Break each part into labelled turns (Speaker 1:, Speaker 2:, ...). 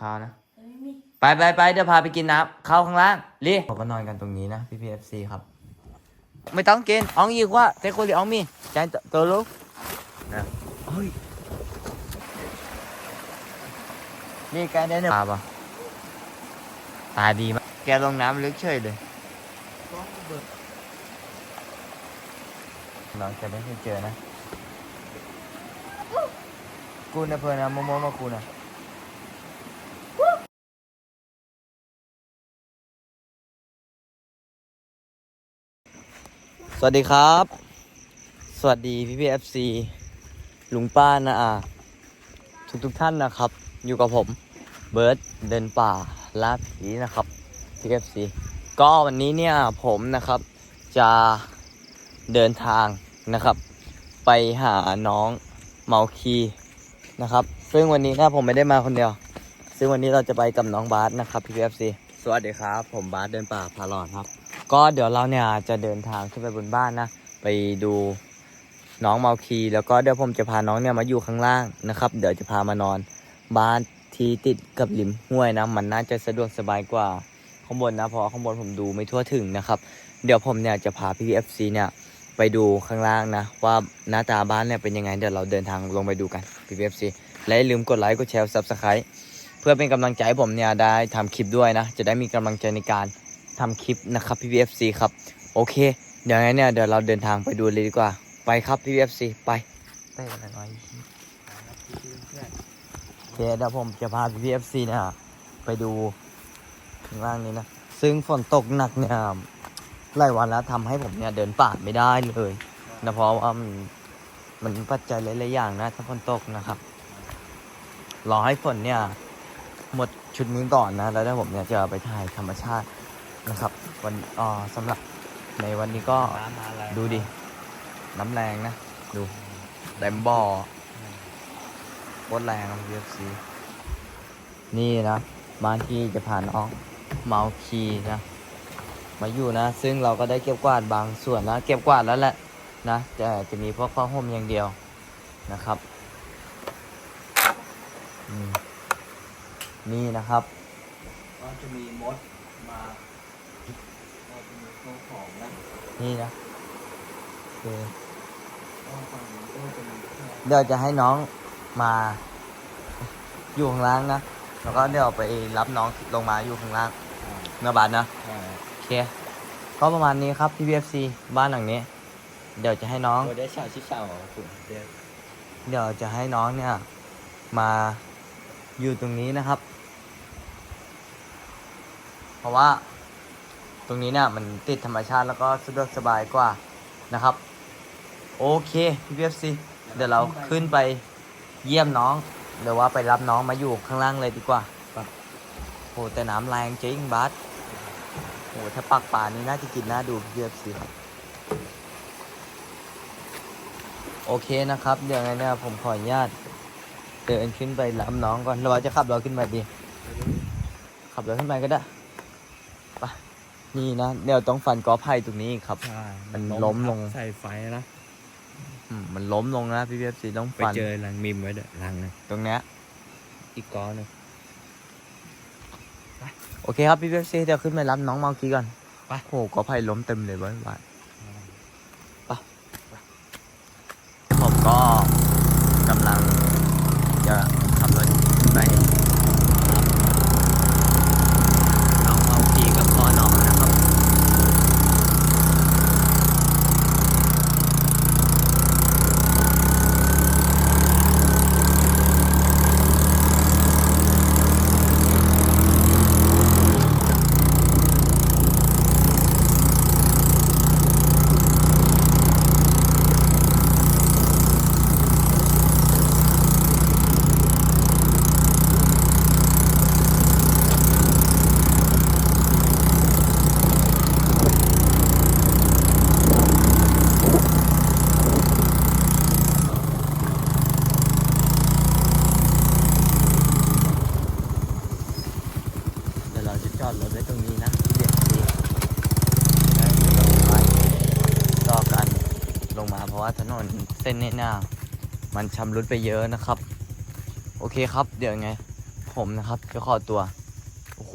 Speaker 1: ข้าวนะ
Speaker 2: แต่ไม่มี
Speaker 1: ไปไปไปเดี๋ยวพาไปกินน้ำเข้าข้างล่างรีเราก็นอนกันตรงนี้นะพี่พีเอฟซีครับ ไม่ต้องกินอองยีกว่าเทโคลีอองมีใจตัวลูกนะเฮ้ยนี่แกได้เนี่ยปลาปะตาดีมากแกลงน้ำลึกเฉยเลยเราจะได้ไม่เจอนะกูนะเพื่อนนะโมโมมากูนะ สวัสดีครับ สวัสดีพี่พีเอฟซีลุงป้านะอาทุกทุกๆท่านนะครับ อยู่กับผมเบิร์ดเดินป่าล่าผีนะครับพี่เอฟซีก็วันนี้เนี่ยผมนะครับจะเดินทางนะครับ ไปหาน้องเมาคีนะครับ ซึ่งวันนี้นะผมไม่ได้มาคนเดียว ซึ่งวันนี้เราจะไปกับน้องบาสนะครับพี่เอฟซีสวัสดีครับ ผมบาสเดินป่าพาหลอนครับ ก็เดี๋ยวเราเนี่ยจะเดินทางขึ้นไปบนบ้านนะ ไปดูน้องเมาคี แล้วก็เดี๋ยวผมจะพาน้องเนี่ยมาอยู่ข้างล่างนะครับ เดี๋ยวจะพามานอน บ้านที่ติดกับริมห้วยนะ มันน่าจะสะดวกสบายกว่าข้างบนนะเพราะข้างบนผมดูไม่ทั่วถึงนะครับ เดี๋ยวผมเนี่ยจะพาพี่เอฟซีเนี่ยไปดูข้างล่างนะ ว่าหน้าตาบ้านเนี่ยเป็นยังไงเดี๋ยวเราเดินทางลงไปดูกันพี่เอฟซีและอย่าลืมกดไลค์กดแชร์ซับสไครต์เพื่อเป็นกำลังใจให้ผมเนี่ยได้ทำคลิปด้วยนะ จะได้มีกำลังใจในการ ทำคลิปนะครับพี่ VFC ครับโอเค เดี๋ยวงั้นเนี่ยเดี๋ยวเราเดินทางไปดูเลยดีกว่า ไปครับพี่ VFC ไปเต้อะไรน้อยโอเคเดี๋ยวผมจะพาพี่ VFC เนี่ยไปดูข้างล่างนี้นะ ซึ่งฝนตกหนักเนี่ยหลายวันแล้วทำให้ผมเนี่ยเดินป่าไม่ได้เลยนะเพราะว่ามันมันปัจจัยหลายๆอย่างนะถ้าฝนตกนะครับรอให้ฝนเนี่ย หมดชุดนี้ก่อนนะ แล้วเดี๋ยวผมเนี่ยจะไปถ่ายธรรมชาติ นะครับ วันอ่าสำหรับในวันนี้ก็ดูดิ น้ำแรงนะ ดูเต็มบ่อโคตรแรงครับ UFC นี่นะบ้านที่จะผ่านน้องเมาคีนะ มาอยู่นะ ซึ่งเราก็ได้เก็บกวาดบางส่วนนะเก็บกวาดแล้วแหละนะแต่จะมีพวกผ้าห่มอย่างเดียวนะครับอืมนี่นะครับ
Speaker 3: ก็จะมีมดมา ก็จะมีข้าวของนะ
Speaker 1: นี่นะโอเค
Speaker 3: ก็ฝั่งนี้ก็จะมีแค่
Speaker 1: เดี๋ยวจะให้น้องมาอยู่ข้างล่างนะ แล้วก็เดี๋ยวไปรับน้องลงมาอยู่ข้างล่างเนื้อบานนะ
Speaker 3: อ่า
Speaker 1: โอเค ก็ประมาณนี้ครับที่ BFC บ้านหลังนี้ เดี๋ยวจะให้น้อง
Speaker 3: โอ้ได้ชาวชิชาวคุณเดียว
Speaker 1: เดี๋ยวจะให้น้องเนี่ย มาอยู่ตรงนี้นะครับ เพราะว่า ตรงนี้เนี่ยมันติดธรรมชาติแล้วก็สะดวกสบายกว่านะครับ โอเคพี่ BFC เดี๋ยวเราขึ้นไปเยี่ยมน้องหรือว่าไปรับน้องมาอยู่ข้างล่างเลยดีกว่าโหแต่น้ำแรงจริงบัสโหถ้าปักป่านี่น่าจะกินน่าดูพี่ BFC โอเคนะครับเดี๋ยวไงเนี่ยผมขออนุญาตเดินขึ้นไปรับน้องก่อนหรือว่าจะขับรถขึ้นไปดี ขับรถขึ้นไปก็ได้ นี่นะเดี๋ยวต้องฟันกอไผ่ตรงนี้อีกครับ
Speaker 3: ใช่
Speaker 1: มันล้มลง
Speaker 3: ใส่ไฟนะ
Speaker 1: อืมมันล้มลงนะพี่เบฟซีต้อง
Speaker 3: ไป
Speaker 1: ฟัน
Speaker 3: เจอรังมิมไว้เด้อรังหนึง
Speaker 1: ตรงเนี้ย
Speaker 3: อีกก้อนหนึง
Speaker 1: โอเคครับพี่เบฟซีเดี๋ยวขึ้นไปรับน้องเมาคีก่อน ไป โหกอไผ่ล้มเต็มเลยเว้ยบ้านไปผมก็กำลังจะขับรถไปรับน้องเมาคีกับพ่อน้องนะครับ เดี๋ยวเราจะจอดรถไว้ตรงนี้นะเดี๋ยวดีได้ไม่ต้องไปต่อกันลงมาเพราะว่าถนนเส้นนี้น่า มันชำรุดไปเยอะนะครับ โอเคครับ เดี๋ยวไง ผมนะครับจะขอตัว โอ้โห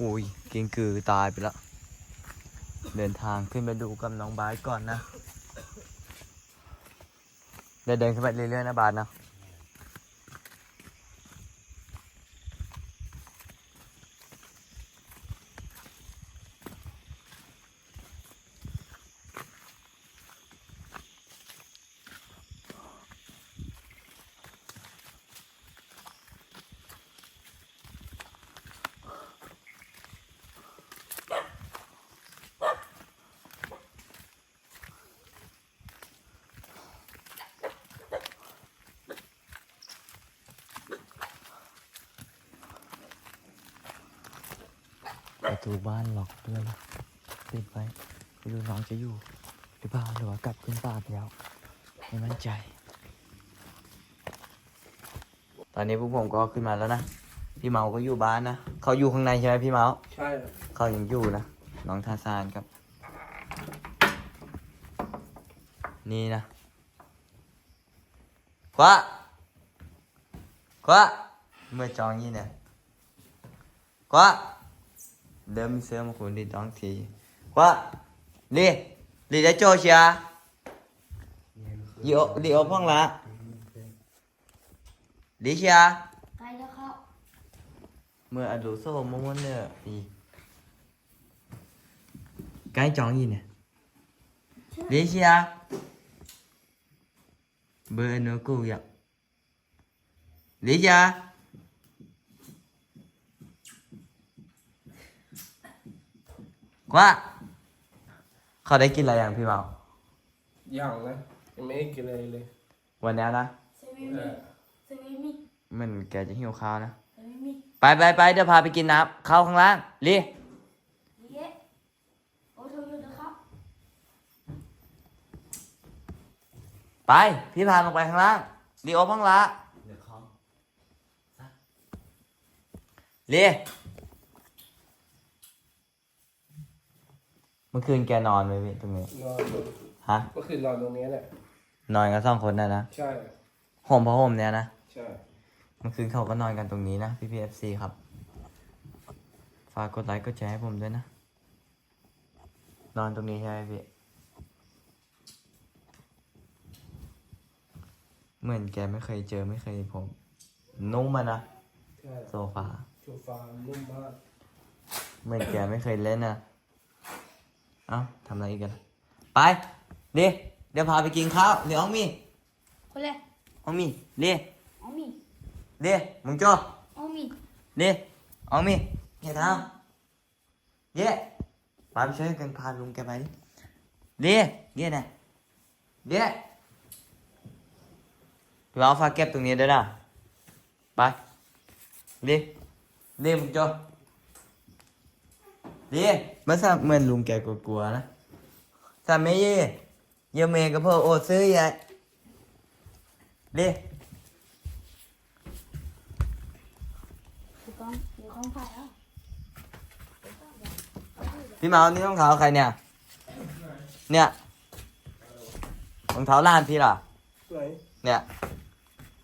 Speaker 1: กินกือตายไปแล้ว เดินทางขึ้นไปดูกับน้องบาสก่อนนะ เดินเดินขึ้นไปเรื่อยๆนะบาสนะ ประตูบ้านล็อกด้วยนะปิดไว้ไม่รู้น้องจะอยู่ หรือเปล่าหรือว่ากลับขึ้นป่าไปแล้วไม่มั่นใจ ตอนนี้พวกผมก็ขึ้นมาแล้วนะ พี่เมาก็อยู่บ้านนะ เขาอยู่ข้างในใช่ไหมพี่เมา
Speaker 3: ใช่
Speaker 1: เขายังอยู่นะ น้องทาซานครับ นี่นะคว้าคว้าเมื่อจองยี่เนี่ยคว้า เดิมเสื้อมาคุณดีดองทีคว้าลีลีได้โจเชียลีโอลีโอพ่องละลีเชีย
Speaker 2: ใกล้แล้วครับ
Speaker 1: เมื่ออดูโซ่ม้วนเนี่ยอี cái chọn gì nè lý xe bơ nữa cô vậy lý xe quá เขาได้กินอะไรอย่างพี่เมา
Speaker 3: ยังนะยังไม่ได้กินอะไรเลย
Speaker 1: วันนี้นะ
Speaker 2: เซมิ
Speaker 3: เอ
Speaker 2: มิ
Speaker 3: อ
Speaker 2: เซมิมิ
Speaker 1: มันแกจะหิวข้าวนะ
Speaker 2: เซมิมิ
Speaker 1: ไปไปไปเดี๋ยวพาไปกินน้ำเข้าข้างล่างลี
Speaker 2: เย้โอ้โทอยู่นะครับ
Speaker 1: ไปพี่พาลงไปข้างล่างลีโอพังละเดี๋ยวเขาลี มื่อคืนแกนอนไหมพี่ตรงนี้
Speaker 3: นอนอยู่
Speaker 1: ฮะ
Speaker 3: ก็คือนอนตรงนี้แหละ
Speaker 1: นอนกันสองคนนะนะ
Speaker 3: ใช่
Speaker 1: ห่มผ้าห่มเนี่ยนะ
Speaker 3: ใช่
Speaker 1: เมื่อคืนเขาก็นอนกันตรงนี้นะพี่พีเอฟซีครับ ฝากกดไลค์กดแชร์ให้ผมด้วยนะ นอนตรงนี้ใช่ไหมพี่ เหมือนแกไม่เคยเจอไม่เคยผม นุ่มมานะ
Speaker 3: ใช่
Speaker 1: โซฟา
Speaker 3: โซฟานุ่มมาก
Speaker 1: เหมือนแกไม่เคยเล่นนะ เอ้าทำอะไรอีกกัน ไปดิเดี๋ยวพาไปกินข้าวเดี๋ยวอ้องมี
Speaker 2: คนแรก
Speaker 1: อ้องมีดิ
Speaker 2: เอามี
Speaker 1: ดิมึงจ้อ
Speaker 2: เอามี
Speaker 1: ดิอ้องมีเห็นทางเย่ไปไปช่วยกันพาลุงแกไปดิดิเย่น่ะเย่เราฝากเก็บตรงนี้ด้วยนะไปดิดิมึงจ้อ ดิเมื่อสักเหมือนลุงแกกลัวๆนะ sao mấy gì giờ mẹ có phô ô sư vậy đi
Speaker 2: ถูกต้องอยู่ข้างฝ่ายแล้ว
Speaker 1: พี่เมานี่รองเท้าใครเนี่ย เนี่ยรองเท้าล้านพี่เหรอ
Speaker 3: ไหน
Speaker 1: เนี่ย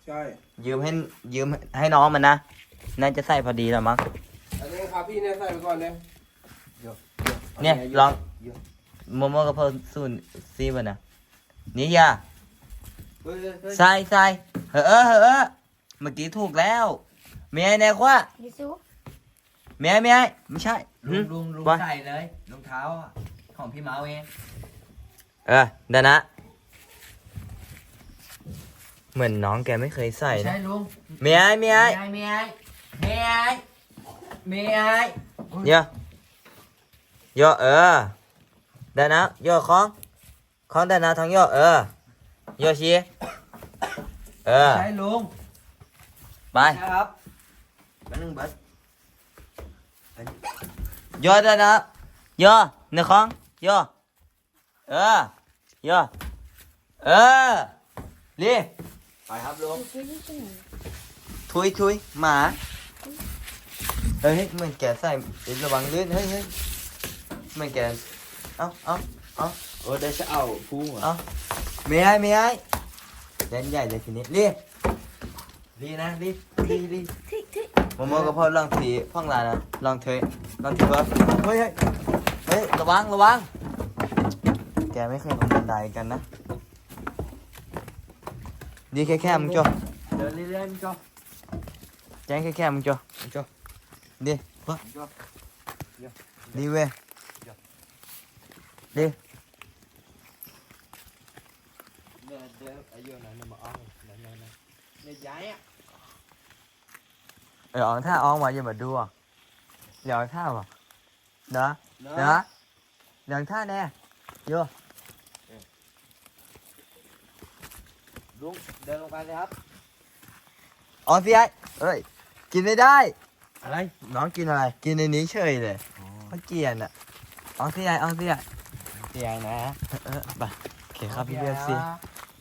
Speaker 3: ใช่
Speaker 1: ยืมให้ยืมให้น้องมันนะ น่าจะใส่พอดีแล้วมั้ง
Speaker 3: อันนี้ครับพี่เนี่ยใส่ไปก่อนเลย
Speaker 1: เนี่ยลองโมโมกับเพิ่มศูนย์ซีมันนะนี่ยา
Speaker 3: เฮ้ยเฮ้ยเฮ้ย
Speaker 1: ใส่ใส่เฮ้อเฮ้อเฮ้อเมื่อกี้ถูกแล้วเมียเนี่ยควะ
Speaker 2: ยิซู
Speaker 1: เมียเมียไม่ใช่
Speaker 4: ลุงลุงลุง
Speaker 1: ว่า
Speaker 4: ใส่เลยรองเท้าอะของพี่เมาเอง
Speaker 1: เออเดี๋ยวนะ เหมือนน้องแกไม่เคยใส่
Speaker 4: ใช่
Speaker 1: นะ
Speaker 4: ลุง
Speaker 1: เมียเมีย
Speaker 4: เมียเมียเมีย
Speaker 1: เยอะเยอะเออเดี๋ยวนะเยอะของของเดี๋ยวนะทั้งเยอะเออเยอะชีเออ
Speaker 4: ใช่ลุง
Speaker 1: ไป
Speaker 4: ใช่ครับแป๊บนึงเบิร์ด
Speaker 1: เยอะเดี๋ยวนะเยอะหนึ่งของเยอะเออเยอะเออรี
Speaker 4: ไปครับลุง
Speaker 2: อยู่ที่ที่ไหน
Speaker 1: ทุยทุยหมา เฮ้ยเหมือนแกใส่ระวังลื่นเฮ้ยเฮ้ย เหมือนแกเอ้าเอ้าเอ้า
Speaker 4: โอ้ได้จะเอาพุงเหรอ
Speaker 1: เอ้าไม่ให้ไม่ให้เล่นใหญ่เลยทีนี้รีรีนะรีรีรี
Speaker 2: ที่ที่
Speaker 1: โมโมกับพ่อลองทีพ่องลายนะลองเทยลองทีเบิร์ดเฮ้ยเฮ้ยเฮ้ยระวังระวังแกไม่เคยลงบันไดกันนะดีแค่แค่มึงจ้ะ
Speaker 3: เดินเรื่อยๆจ้ะ
Speaker 1: แจ้งแค่แค่มึงจ้ะ
Speaker 3: จ้ะ
Speaker 1: ดีปะ
Speaker 3: จ้ะ
Speaker 1: ดีเว้ย ดี
Speaker 3: เดินเดินอายุนั้นมาอ้องนั่นนั่นนั่นเนี่ยย้ายอะ
Speaker 1: เออถ้าออกมาอย่ามาดูอะเดี๋ยวท่าว่ะเด้อ
Speaker 3: เน
Speaker 1: เด้อ
Speaker 3: อะ
Speaker 1: เดี๋ยวท่าแน่โย
Speaker 3: ลุงเดินลงไปเลยครับ
Speaker 1: ออกสิไอ้เอ้ยกินไม่ได้
Speaker 3: อะไร
Speaker 1: น้องกินอะไร กินในนี้เฉยเลยเขาเกลียนอะออกสิไอ้ออกสิไอ้
Speaker 3: เตียงนะ
Speaker 1: เออไปโอเคครับพี่เบียร์ซี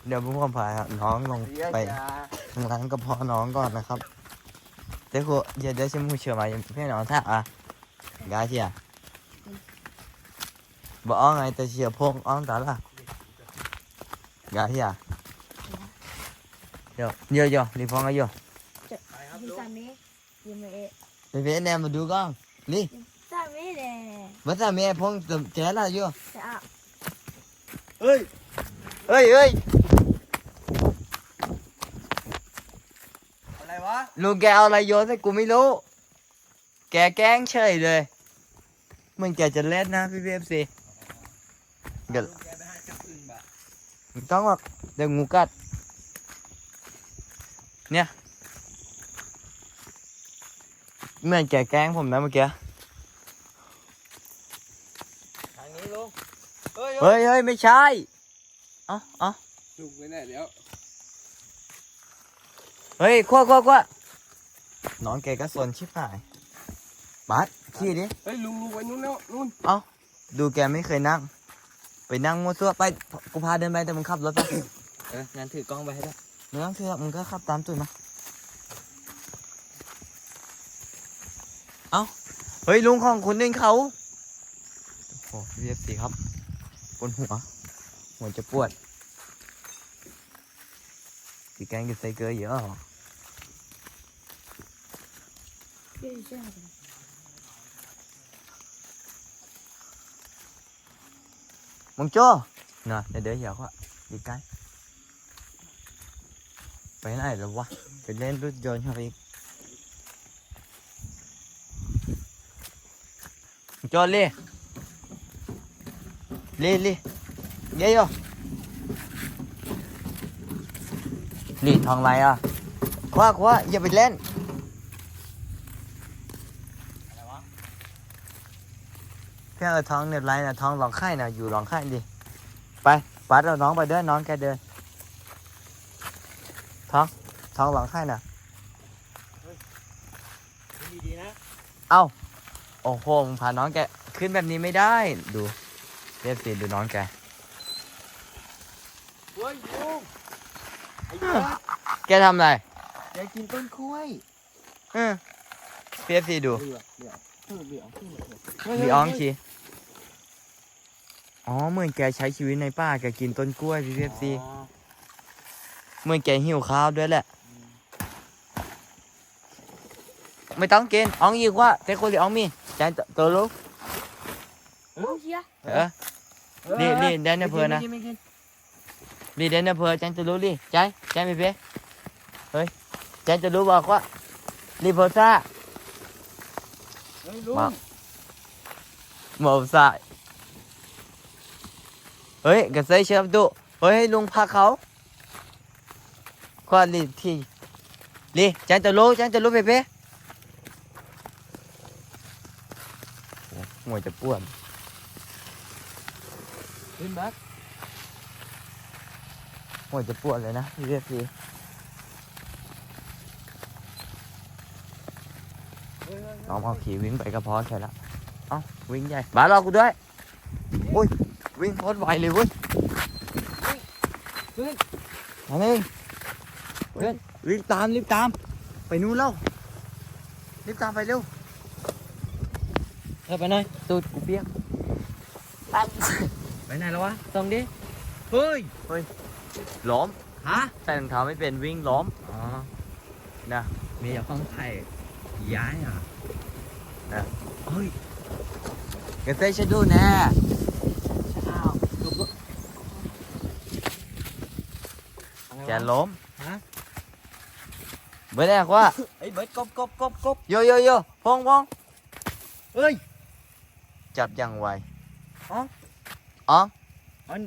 Speaker 1: เดี๋ยวผมพาครับน้องลงไปข้างล่างก็พอน้องก่อนนะครับเดี๋ยวกูเดี๋ยวเดี๋ยวชิมหูเชื่อมาอย่างพี่น้องท่าอะกาเชียบอกอ้องไงแต่เชียร์พงอ้องตาละกาเชียเดี๋ยวเดี๋ยวเดี๋ยวรีบพองกันอยู่
Speaker 2: Di sana, di mana?
Speaker 1: ไปเวนแนม มาดูกล้องนี่
Speaker 2: Sana deh.
Speaker 1: มาถ้าแม่พงเจ๊ละอยู่
Speaker 2: Tak.
Speaker 3: เฮ้ย
Speaker 1: เอ้ยเอ้ย
Speaker 3: อะไรวะ
Speaker 1: ลุงแกเอาอะไรโยนให้กูไม่รู้ แกแกล้งเฉยเลย มึงแกจะเล่นนะพี่พีเอฟซีเดี๋ยว
Speaker 3: ลุงแกไปให้จับอึ่งบะ
Speaker 1: ไม่ต้องหรอกเดี๋ยวงูกัด เนี่ยเหมื่อนแกแกล้งผมนะเมื่อกี้
Speaker 3: ทางนี้ลุงเฮ้ ย
Speaker 1: เฮ้ยเฮ้ยไม่ใช่ เอ้าเอ้า
Speaker 3: ลุงไปไหนเดี๋ยว
Speaker 1: เฮ้ยคว้าคว้าคว้าน้องแกก็สนชิบหายบัสขี้ดิ
Speaker 3: เฮ้ยลุงลุงไปนู้นแล้วนู้น
Speaker 1: ดูแกไม่เคยนั่ง ไปนั่งมั่วซั่วไปกูพาเดินไปแต่มึงขับรถไป
Speaker 3: เอองั้นถือกล้องไปให้ได้
Speaker 1: ไม่ต้องเชื่อมึงก็ขับตามจุดมาเอ้าเฮ้ยลุงของคนนึงเขาโอ้โหเรียบสีครับ บนหัว หัวจะปวดสีแกงกินไซเกอร์เยอะเหรอ
Speaker 2: Di sana.
Speaker 1: มึงโจ้น่ะเดี๋ยวเดี๋ยวอย่าว่าดีใกล้ไปไหนแล้ววะไปเล่นรถยนต์เขาอีกมึงโจ้เล่เล่เลเย้ยอะนี่ทองไรอะคว้าคว้าอย่าไปเล่น
Speaker 3: อะไรวะ
Speaker 1: แค่เอาท้องเหน็บไรนะท้องร้องไห้นะอยู่ร้องไห้ดิไปปัดเอาน้องไปเดินน้องแกเดินท้องท้องร้องไห้น่ะ
Speaker 3: ดีดีนะ
Speaker 1: เอ้าโอ้โหมึงพาน้องแกขึ้นแบบนี้ไม่ได้ดู เรียบสิดูน้องแก
Speaker 3: เฮ้ยลุงไอ้เบิร์ด
Speaker 1: แกทำอะไร
Speaker 3: แกกินต้นกล้วย
Speaker 1: เออเรียบสิดู
Speaker 3: เหลือเหลือเออเหลือเหลือ
Speaker 1: มีอ้องชีอ๋อเหมือนแกใช้ชีวิตในป่าแกกินต้นกล้วยพี่เรียบสิ
Speaker 3: อ๋อ
Speaker 1: เหมือนแกหิวข้าวด้วยแหละ ไม่ต้องกินอ้องอีกว่าเทคโคลีอ้องมีใจตัวลูก
Speaker 2: Oh, ya.
Speaker 1: เออนี่นี่แดนเนอร์เพอร์นะ
Speaker 3: ไม่กิน
Speaker 1: รีเดนนะเพอจันจะรู้ดิใจใจไม่เพ่เฮ้ยจันจะรู้บอกว่ารีโพซ่า
Speaker 3: เฮ้ยลุง
Speaker 1: มาหมอซ่าเฮ้ยกระเซยเชื่อมตุเฮ้ยให้ลุงพาเขาควาลีที่ลีจันจะรู้จันจะรู้เพ่เพ่โอ้หัวจะปวด
Speaker 3: ขึ้นบัส
Speaker 1: หัวจะปวดเลยนะพี่เรียกพี่
Speaker 3: เฮ้ยเฮ้ย
Speaker 1: น้องเอาขี่วิ่งไปก็พอแค่ละเอ้าวิ่งใหญ่บาสรอกูด้วยอุ้ยวิ่งโคตรไวเลยเว้ย
Speaker 3: เฮ้ย
Speaker 1: มาเลยเพื่อนรีบตามรีบตาม ไปนู่นแล้วรีบตามไปเร็ว
Speaker 3: เฮ้ยไปหน่อย
Speaker 1: ตูดกูเปียก
Speaker 3: ไปไหนแล้ววะตรงดิเฮ้ย
Speaker 1: ล้ม
Speaker 3: ฮะ
Speaker 1: ใส่รองเท้าไม่เป็นวิ่งล้ม
Speaker 3: อ๋อ
Speaker 1: นะ
Speaker 3: มีอยากฟังไทย
Speaker 1: ย้ายอะนะเฮ้ยกระเต้ฉันดูแน่
Speaker 3: อ้าวลุก
Speaker 1: แกล้ม
Speaker 3: ฮะ
Speaker 1: เบิร์ดแอกว่า
Speaker 3: ไอ้เบิร์ดกบกบกบกบ
Speaker 1: โยโยโยพองพอง
Speaker 3: เฮ้ย
Speaker 1: จับอย่างไว
Speaker 3: อ๋อ
Speaker 1: อ๋อ
Speaker 3: อัน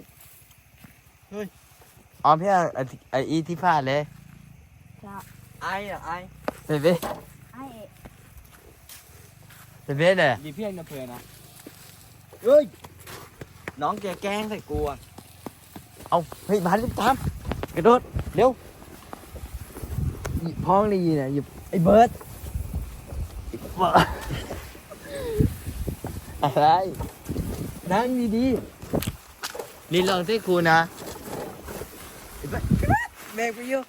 Speaker 1: อ๋อพี่อะไอ้ที่ไอ้อีที่พลาดเลย
Speaker 2: จะ
Speaker 3: ไอ้อะไอ้
Speaker 1: เบเบ้
Speaker 2: ไอ้
Speaker 1: เบเบ้เลย
Speaker 3: ดีเพียงนะเพื่อนนะเฮ้ยน้องแกแกล้งใส่กูอะ
Speaker 1: เอาเฮ้ยบานรีบตามกระโดดเร็วหยิบพ้องได้ยินอะหยิบไอ้เบิร์ดไอ้เบิร์ดอะไรนั่งดีๆ นี่ลองที่ครูนะไอ้เบิร์ดแบกไปเยอะ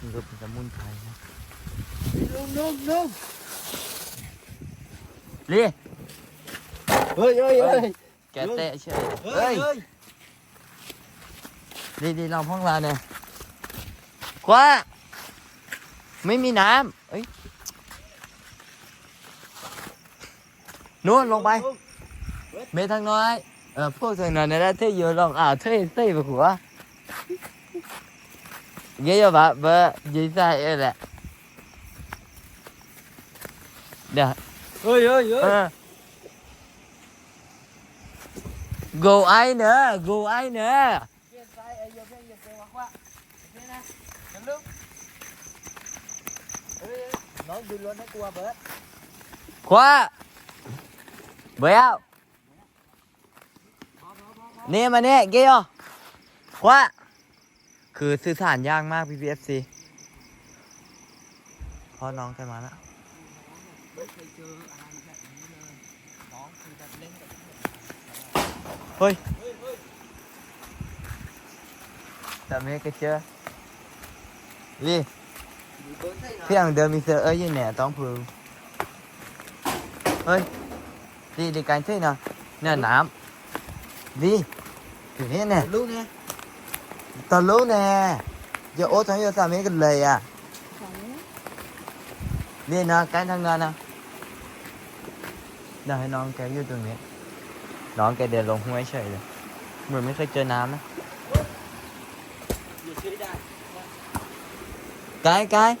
Speaker 1: นี่ก็เป็นสมุนไพรนะ
Speaker 3: ลุงลุงลุง
Speaker 1: เรีย
Speaker 3: เฮ้ยเฮ้ยเฮ้ย
Speaker 1: แกเตะเฉย
Speaker 3: เฮ้ยเฮ้ย
Speaker 1: ดีดีลองพ้องลาเนี่ยคว้าไม่มีน้ำเอ้ยนู่นลงไป mấy thằng nói ờ, phô thằng này đã thế vừa lòng à thế thế mà của. Ghé
Speaker 3: cho bà bà gì sai đây nè. Nè.
Speaker 1: Ơi ơi ơi ờ. gù ai nữa gù ai nữa
Speaker 3: khóa bởi không ร์ซ้ายไอ้เหี้ยเพียงอย่ยวักว่ะ
Speaker 1: คือสื่อสารยากมาก PPFC พอน้องแกมาแล้ว
Speaker 3: ไม่เคยเออะไรแบบนี้เลยน้องคือแบบเล่นกับ
Speaker 1: เฮ้ย
Speaker 3: เฮ้ย
Speaker 1: แต่ไม่ก็เจอรี
Speaker 3: มีเบิร์ดใช่ไหม
Speaker 1: เพียงเดิมมีเซอร์เอ้ยเนี่ยต้องพึงเฮ้ยดีดีกันใช่นะเนี่ยน้ำดีอย่างนี้เนี่ย
Speaker 3: ลูกเนี่ย
Speaker 1: ตอนรู้แน่อย่าโอ้ทั้งอย่าสามีกันะ
Speaker 2: ของ
Speaker 1: นี่ยน้องแกอยู่ตรงนี้น้ องแกเดินลงห้วยเฉยเลยเหมือนไม่เคยเจอน้ำนะ
Speaker 3: อย่าช่วยได้
Speaker 1: ไกด์ไกด์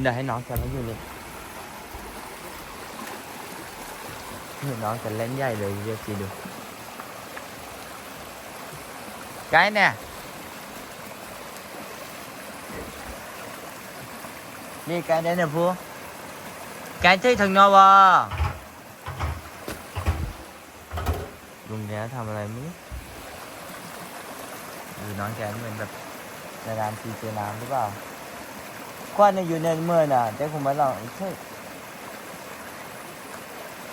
Speaker 1: เดี๋ยวให้น้องแกมาอยู่นี่เห็นน้องแกเล่นใหญ่เลยเรียกจีดู ไกด์เนี่ยนี่ไกด์เนี่ยพูไกด์ที่ถึงนอวะลุงแกทำอะไรม่รู้หรือน้องแกเหมือนแบบในร้านทีเจน้ำหรือเปล่าควันเนี่ยอยู่ในเมื่อน่ะแต่ผมมาลองใช่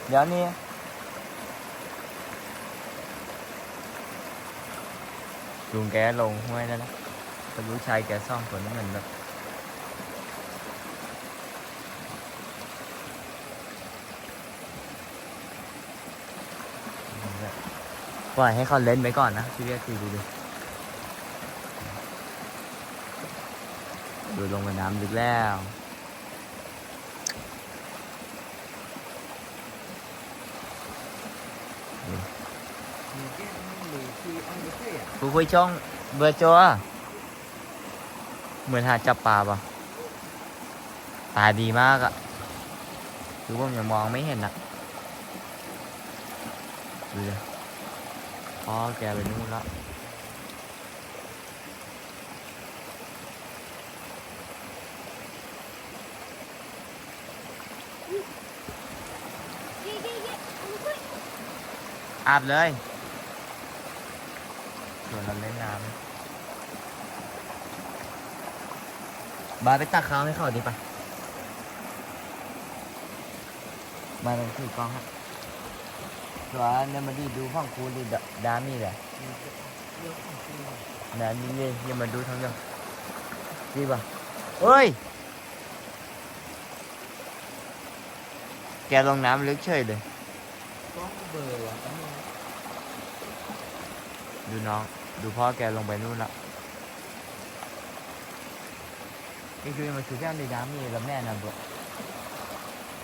Speaker 1: เดี๋ยวนี้ ลุงแกลงห้วยแล้วนะแต่ลูกชายแกซ่องคนเหมือนแบบปล่อยให้เขาเล่นไปก่อนนะพี่เรียกคือดูดูดูลงไปน้ำลึกแล้ว
Speaker 3: มีแก้วมีคืออันเดียวอะ
Speaker 1: ผู้คุยช่องเบอร์จัวเหมือนหาจับปลาปะตาดีมากอะคือผมยังมองไม่เห็นอะดูเลยพ่อแกไปนู่นแล้ว
Speaker 2: อา
Speaker 1: บเลยส่วนเราเล่นน้ำ บาสไปตักข้าวให้เขาดิปะมาลองถือกล้องครับตัวเนี่ยมาดีดูห้องกูดิดดามี่แหละ
Speaker 3: เรื่องของกู
Speaker 1: นะนี่เลยอย่ามาดูทั้งเรื่องดีป่ะเฮ้ย แกลงน้ำลึกเฉยเลย
Speaker 3: ก็เบอร์ว่ะตั้งแต่
Speaker 1: ดูน้อง ดูพ่อแกลงไปนู่นละ นี่คือมันคือแก้วในน้ำนี่แล้วแม่นะบ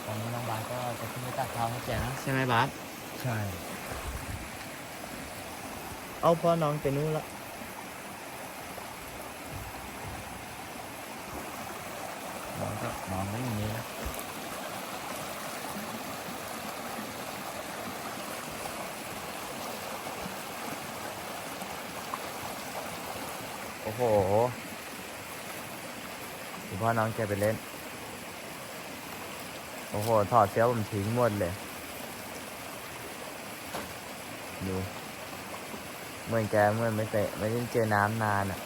Speaker 1: ตอนนี้น้องบาสก็จะขึ้นไปตักข้าวให้แกนะใช่ไหมบาส
Speaker 3: ใช่
Speaker 1: เอาพ่อน้องไปนู้นละน้องก็นอนไว้อย่างนี้นะโอ้โหดู พ่อน้องแกไปเล่น โอ้โห ถอดเสื้อผมทิ้งหมดเลย ดู เหมือนแกเหมือนไม่เตะไม่ได้เจอน้ำนานอะ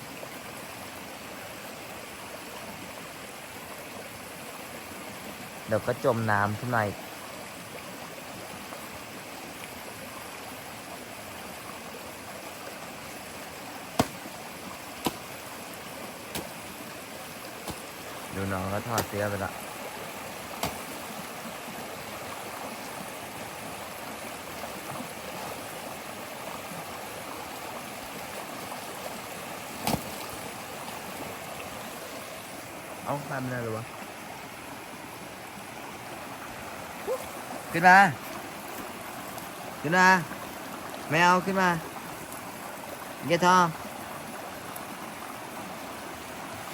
Speaker 1: เดี๋ยวก็จมน้ำขึ้นมาอีก ดูน้องก็ถอดเสื้อไปละเอาทำอะไรหรอวะ ขึ้นมา ขึ้นมาไม่เอาขึ้นมาเกทองย่อแกไม่รู้เกทอง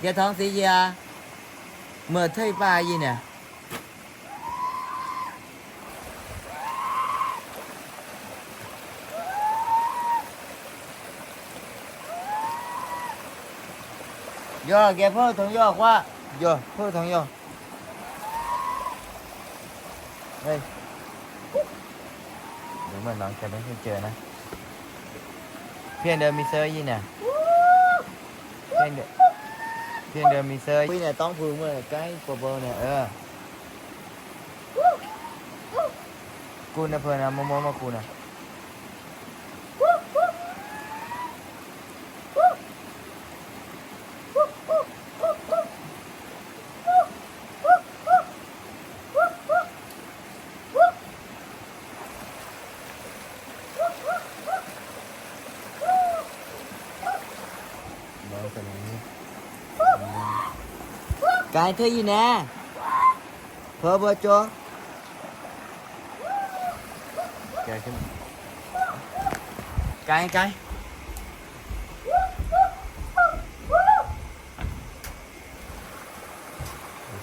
Speaker 1: แกขึ้นมาแบบนี้เยาท้องสีเยียเมื่อเทยปลายี่เนี่ยยอแกเพิ่งทองย่อว่าย่อเพิ่งทองย่อเฮ้ยเดี๋ยวเมื่อน้องแกไม่เคยเจอนะเพียงเดิมมีเซอร์ยี่เนี่ยเพียงเดิมเดิมมีเซอร์ยี่เนี่ ยต้องพูดเมื่อใกล้ปอบเนี่ยเออกูนะเพื่อนนะโมโมมากูนะน้องเป็นอย่างนี้ กายเธออยู่แน่เพอเบอร์โจแกขึ้นกายกาย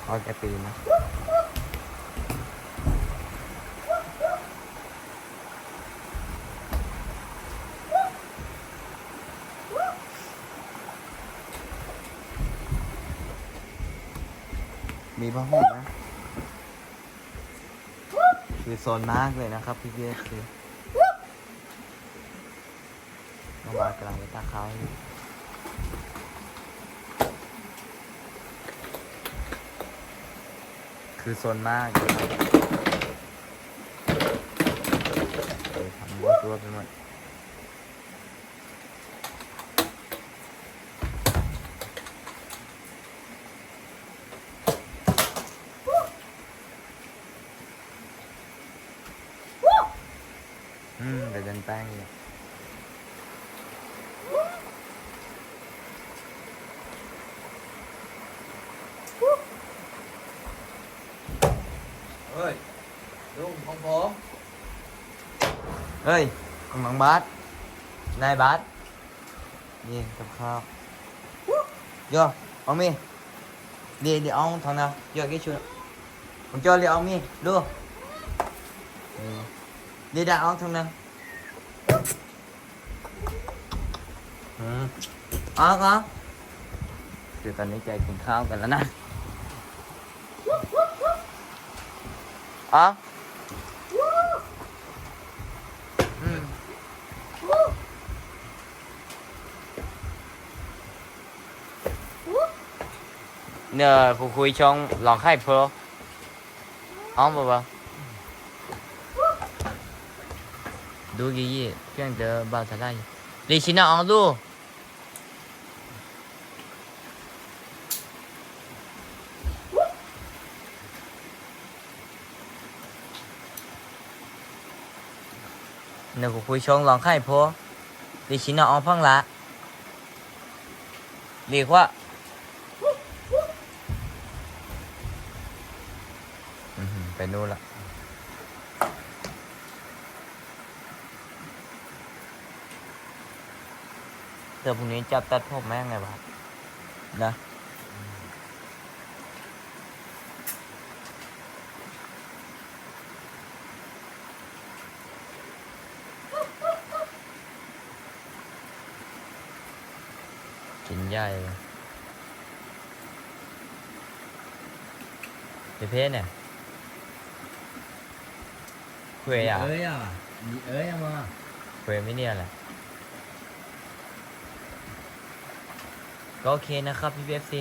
Speaker 1: เอาแกปีนนะ มีผ้าห่มนะ คือโซนมากเลยนะครับพี่เบียคือน้องบาสกำลังไปตาเขาอยู่คือโซนมากเลยทำตัวไปหมดอืมเดี๋ยวเดิน แป้งอยู่
Speaker 3: เฮ้ยลุงของผม
Speaker 1: เฮ้ยของน้องบาสนายบาสนี่กับข้าวโย่เอามีเดี๋ยวเดี๋ยวเอาทาง nào โย่กี่ชุดผม cho liệu ông mi đưa đi đã ông อ๋อก็คือตอนนี้แกกินข้าวกันแล้วนะอ๋ออืมเนคุยช่องลอกให้เพลอ้อมบ่บ่ ดูยี่ยี่เพียงเดอบาสไลลีชินาอองดูนึกคุยชงลองไข่พอลีชินาอองพังละลีกว่าไปนู่นละ เดี๋ยวพรุ่งนี้จับตัดผมแม่งไงวะนะกินใหญ่เลยเพ่เนี่ยคุยอะ
Speaker 3: เอ้ยอะมีเอ้ยอะมา
Speaker 1: คุยไม่เนี่ยแหละ ก็โอเคนะครับพี่เบฟซี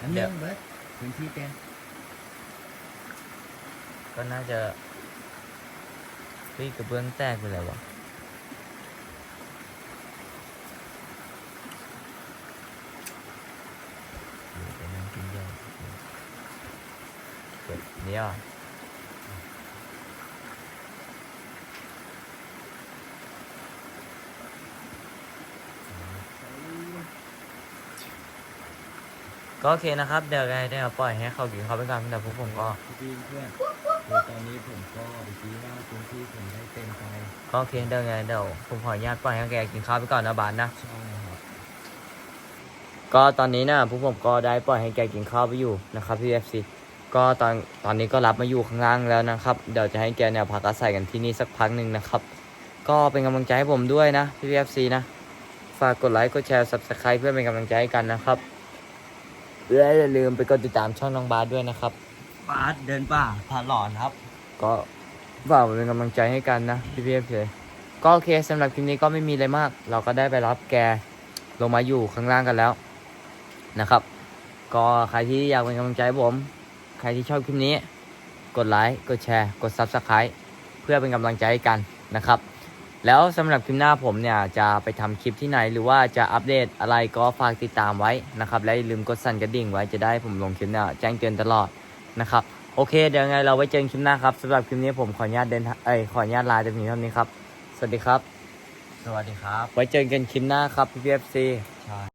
Speaker 3: อันนี้เบิร์ดพื้นที่เต็ม
Speaker 1: ก็น่าจะเฮ้ยกระเบื้องแตกไปแล้ววะเดี๋ยวไปนั่ง ก็โอเคนะครับ เดี๋ยวไงเดี๋ยวปล่อยให้เขากินเขาไปก่อนแต่พวกผมก็
Speaker 3: พี่เพื่อนคือตอนนี้ผมก็ไปชี้หน้าพื้นที่ผมได้เต็มไป
Speaker 1: ก็โอเคเดี๋ยวไงเดี๋ยวผมขออนุญาตปล่อยให้แกกินข้าวไปก่อนนะบานนะ
Speaker 3: ใช่ครับ
Speaker 1: ก็ตอนนี้นะพวกผมก็ได้ปล่อยให้แกกินข้าวไปอยู่นะครับพี่เอฟซีก็ตอนตอนนี้ก็รับมาอยู่ข้างล่างแล้วนะครับ เดี๋ยวจะให้แกเนี่ยพักอาศัยกันที่นี่สักพักหนึ่งนะครับ ก็เป็นกำลังใจให้ผมด้วยนะพี่เอฟซีนะ ฝากกดไลค์กดแชร์ subscribe เพื่อเป็นกำลังใจให้กันนะครับ และอย่าลืมไปกดติดตามช่องน้องบาสด้วยนะครับ
Speaker 3: บาสเดินป่าผ่านหลอนครับ
Speaker 1: ก็ฝากเป็นกำลังใจให้กันนะพี่พี่เอฟซีก็โอเคสำหรับคลิปนี้ก็ไม่มีอะไรมาก เราก็ได้ไปรับแกลงมาอยู่ข้างล่างกันแล้วนะครับ ก็ใครที่อยากเป็นกำลังใจให้ผม ใครที่ชอบคลิปนี้ กดไลค์กดแชร์ กด Subscribe เพื่อเป็นกำลังใจให้กันนะครับ แล้วสำหรับคลิปหน้าผมเนี่ยจะไปทำคลิปที่ไหน หรือว่าจะอัปเดตอะไรก็ฝากติดตามไว้นะครับและอย่าลืมกดสั่นกระดิ่งไว้จะได้ผมลงคลิปเนี่ยแจ้งเตือนตลอดนะครับโอเคเดี๋ยวยังไงเราไว้เจอกันคลิปหน้าครับสำหรับคลิปนี้ผมขออนุญาตเดินทางเอ้ยขออนุญาตลาแต่เพียงเท่านี้ครับ สวัสดีครับ
Speaker 3: สวัสดีครับ
Speaker 1: ไว้เจอกันคลิปหน้าครับพี่พีเอฟซี
Speaker 3: ใช่